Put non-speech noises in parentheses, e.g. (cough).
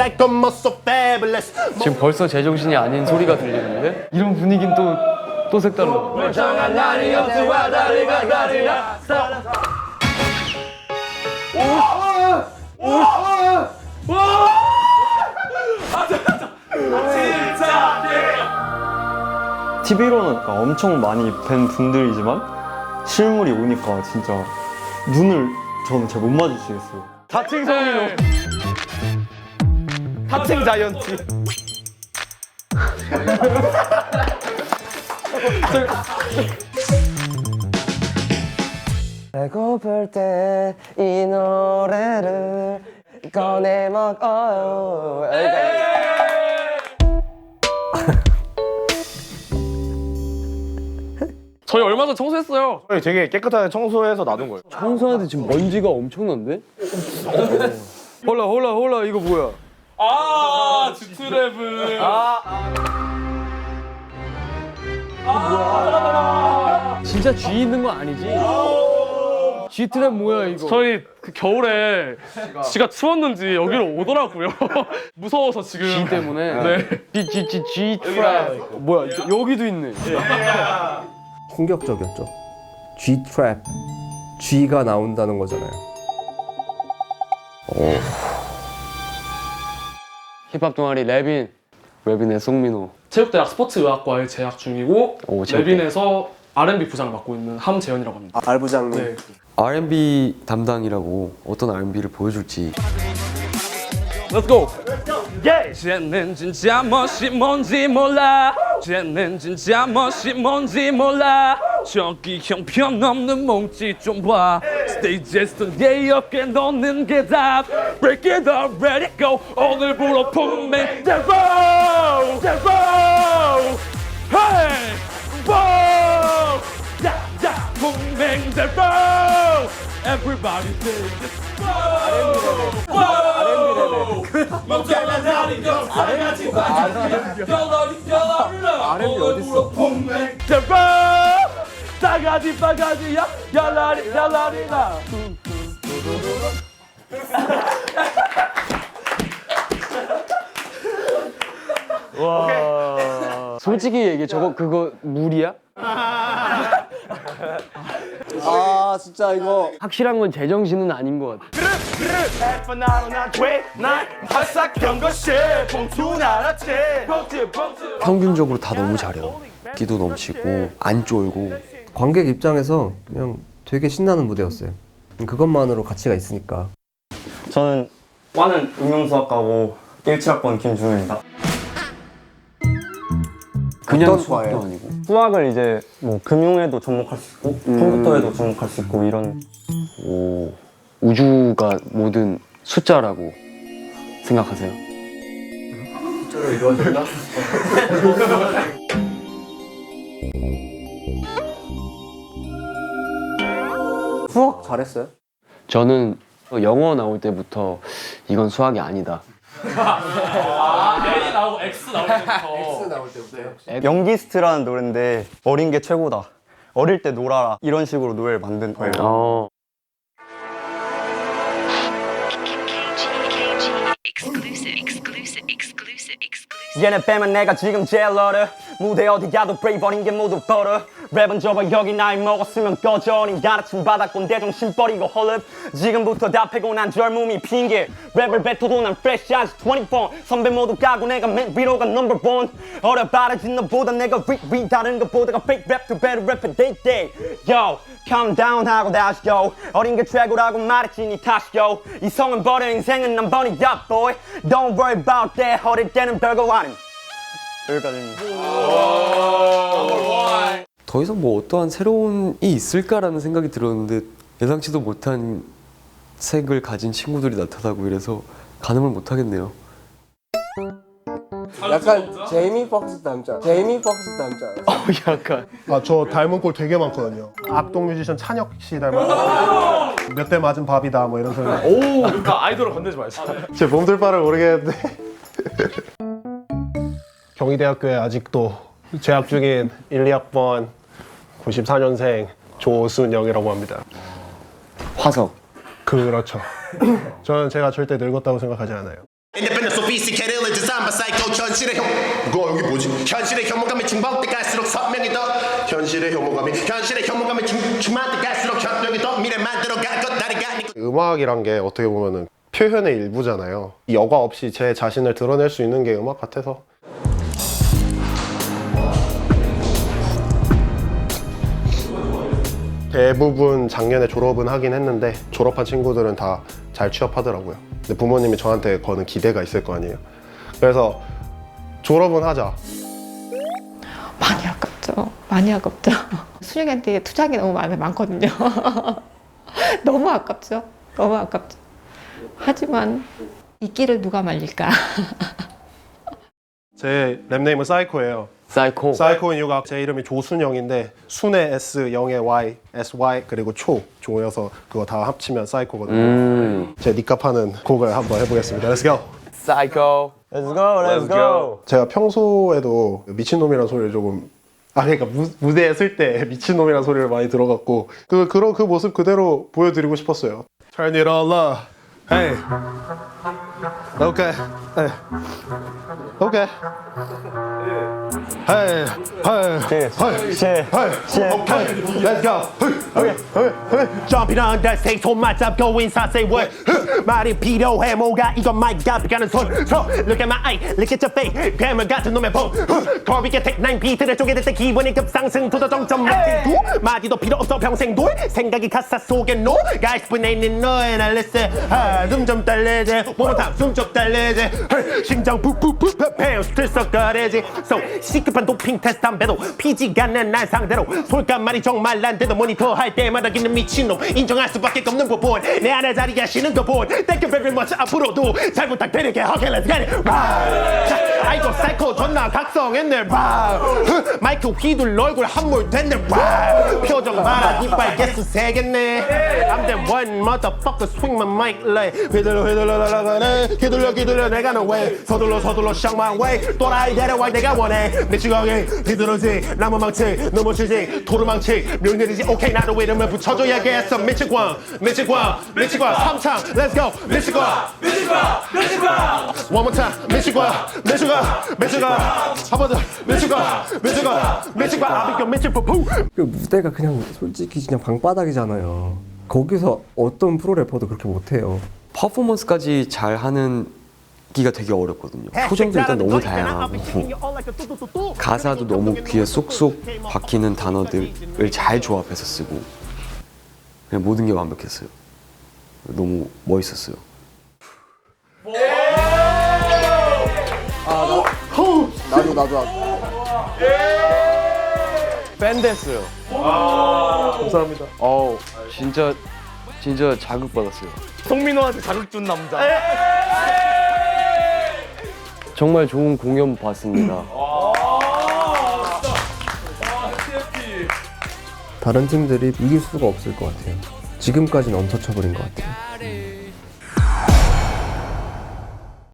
psycho, so fabulous. 지금 벌써 제정신이 아닌 소리가 들리는데? 이런 분위기는 또 또 색달라. TV로는 엄청 많이 뵌 분들이지만 실물이 오니까 진짜 눈을 저는 잘 못 마주치겠어요. 다칭 성민호. 하층 자이언티. 배고플 때 이 노래를 꺼내 먹어요. 저희 얼마 전 청소했어요. 저희 되게 깨끗하게 청소해서 놔둔 거예요. 청소하는데 지금 먼지가 엄청난데? 홀라 홀라 홀라 이거 뭐야? 아, 지트랩은. 진짜 쥐 있는 거 아니지? G트랩 뭐야 이거? 저희 그 겨울에 지가 추웠는지 여기로 오더라고요. (laughs) 무서워서 지금. G 때문에. 네. G G G G 트랩. 뭐야 여기도 있네. 충격적이었죠. G 트랩. G가 나온다는 거잖아요. 힙합 동아리 레빈. 레빈의 송민호. 체육대학 스포츠의학과에 재학 중이고 오, 체육대. 레빈에서 R&B 부장을 맡고 있는 함재현이라고 합니다. 알 부장님. 네. R&B 담당이라고 어떤 R&B를 보여줄지 Let's go. Yeah. 쟤는 진짜 멋이 뭔지 몰라. 쟤는 진짜 멋이 뭔지 몰라. 저기 형편없는 몸짓 좀 봐. 스테이지에서 내 어깨 넣는 게 답. Break it up, it go. 오늘부로 품에 대보, 대보. Hey, wow. 야, 야, 품행 대보. Everybody sing this. R&B 어딨어? 대보 싸가지 빠가지야 야라리 야라리라 솔직히 얘기해. 저거 그거 물이야? 아 진짜 이거. 확실한 건 제정신은 아닌 것 같아. 평균적으로 다 너무 잘해요. 끼도 넘치고 안 쫄고 관객 입장에서 그냥 되게 신나는 무대였어요. 그것만으로 가치가 있으니까. 저는 과는 응용수학과고 17학번 김준우입니다. 그냥 어떤 수학도 과예요? 아니고 수학을 이제 뭐 금융에도 접목할 수 있고 컴퓨터에도 접목할 수 있고 이런 오 우주가 모든 숫자라고 생각하세요? (laughs) 잘했어요? 저는 영어 나올 때부터 이건 수학이 아니다. A나오고 X 나올 때부터 나올 때부터요? 연기스트라는 노래인데 어린 게 최고다. 어릴 때 놀아라 이런 식으로 노래를 만든 거예요. 어. exclusive, exclusive, exclusive, exclusive. 얘네 빼면 내가 지금 제일 어려 무대 어디 가도 브레이브 어린 게 모두 벌어 랩은 접어 여기 나이 먹었으면 꺼져 니 가르침 받았고 내 정신 버리고 헐럽 지금부터 다 패고 난 젊음이 핑계. 랩을 뱉어도 난 fresh as 24 선배 모두 까고 내가 맨 위로가 number one. 어려 바라진 너보다 내가 위, 위 다른 것보다가 fake rap to better rap a day day. Yo calm down 하고 다시 go. 어린 게 최고라고 말했지 니 다시 yo 이성은 버려 인생은 난 버니 up boy. Don't worry about that. 어릴 때는 별거 아님 여기까지입니다. 더 이상 뭐 어떠한 새로운이 있을까라는 생각이 들었는데 예상치도 못한 색을 가진 친구들이 나타나고 이래서 가늠을 못 하겠네요 약간 제이미 폭스 않아? 제이미 폭스 닮지 않아? 약간 아, 저 닮은 꼴 되게 많거든요. 악동 뮤지션 찬혁 씨 닮았고 몇대 맞은 밥이다 뭐 이런 소리. 오 그러니까 아이돌을 건들지 말자 제 몸둘 바를 모르겠는데. 경희대학교에 아직도 재학 중인 1, 2학번 94년생 조순영이라고 합니다. 화석 그렇죠. (coughs) 저는 제가 절대 늙었다고 생각하지 않아요. 현실의 혐 이거 여기 뭐지? 현실의 혐오감이 중반대 갈수록 선명히 더 현실의 혐오감이 현실의 혐오감이 중, 중반대 갈수록 현명히 더 미래 만 들어 갈 것 나를 가니까 음악이란 게 어떻게 보면은 표현의 일부잖아요. 이 여과 없이 제 자신을 드러낼 수 있는 게 음악 같아서 대부분 작년에 졸업은 하긴 했는데 졸업한 친구들은 다 잘 취업하더라고요. 근데 부모님이 저한테 거는 기대가 있을 거 아니에요. 그래서 졸업은 하자. 많이 아깝죠. 많이 아깝죠. (laughs) 수영이한테 투자하기 너무 많, 많거든요. (laughs) 너무 아깝죠. 너무 아깝죠. 하지만 이 길을 누가 말릴까? (laughs) 제 랩네임은 사이코예요. 사이코. 사이코인 이유가 제 이름이 조순영인데 순의 S, 영의 Y, SY 그리고 초 조여서 그거 다 합치면 사이코거든요. 음. 제 니값하는 곡을 한번 해보겠습니다. Let's go. 사이코. Let's go, let's, go. 제가 평소에도 미친놈이라는 소리를 조금 아 그러니까 무, 무대에 쓸 때 (laughs) 미친놈이라는 소리를 많이 들어갖고 그 그런 그 모습 그대로 보여드리고 싶었어요. Turn it all up. Hey. Okay. Hey. Okay. Hey. Hey. Cheers. Hey. Cheers. Hey. Cheers. Okay. Let's go. Hey. Hey. Hey. Jumping on the stage 손만 잡고 인사 say what 말이 필요해 뭐가 이건 마이크 앞에 가는 손 So look at my eye look at your face 괴물 같은 놈의 봄 거위게 take nine 비트를 쪼개들 때 기분이 급상승 정점 마치 두 마디도 필요 없어 평생 돌 생각이 가사 속에 노 Guys 분해있는 너의 날 listen 눈좀 떨리지 몸은 숨좀 떨리지 hey, 심장 푹푹푹 뱀 들썩거리지 So 시급한 도핑 테스트 담배도 피지가 않는 날 상대로 솔직말이 정말 난데도 모니터 할 때마다 기는 미친놈 인정할 수밖에 없는 부분. 내 안에 자리 하시는 그분. Thank you very much. 앞으로도 잘 부탁드릴게 Okay let's get it. 아이고 사이코 존나 각성했네. Wow. 마이크 휘둘러 얼굴 함몰 됐네. Wow. 표정 봐라. 이빨 개수 세겠네. I'm the one motherfucker swing my mic like 휘둘러 휘둘러 나가네 휘둘러 휘둘러 내가 너 way. 서둘러 서둘러 my way. 또라이 데려와 내가 원해. 미 치광이 휘두르지 나무망치 너무치지 도루망치 묘내리지. 오케이 나도 이름을 붙여줘야겠어. 미치광 미치광 미치광 삼창 let's go. 미치광 미치광 미치광 one more time. 미치광 미치광 미치광 한번더 미치광 미치광 미치광 아비겨 미치푸푸 그 무대가 그냥 솔직히 그냥 방바닥이잖아요. 거기서 어떤 프로 래퍼도 그렇게 못해요. 퍼포먼스까지 잘 하는 기가 되게 어렵거든요. 표정도 일단 너무 다양하고 가사도 너무 귀에 쏙쏙 박히는 단어들을 잘 조합해서 쓰고 그냥 모든 게 완벽했어요. 너무 멋있었어요. 나도 나도 팬 됐어요. 감사합니다. 어우, 진짜 진짜 자극 받았어요. 송민호한테 자극 준 남자. 정말 좋은 공연 봤습니다. 다른 팀들이 이길 수가 없을 것 같아요. 지금까지는 엄터쳐버린 것 같아요.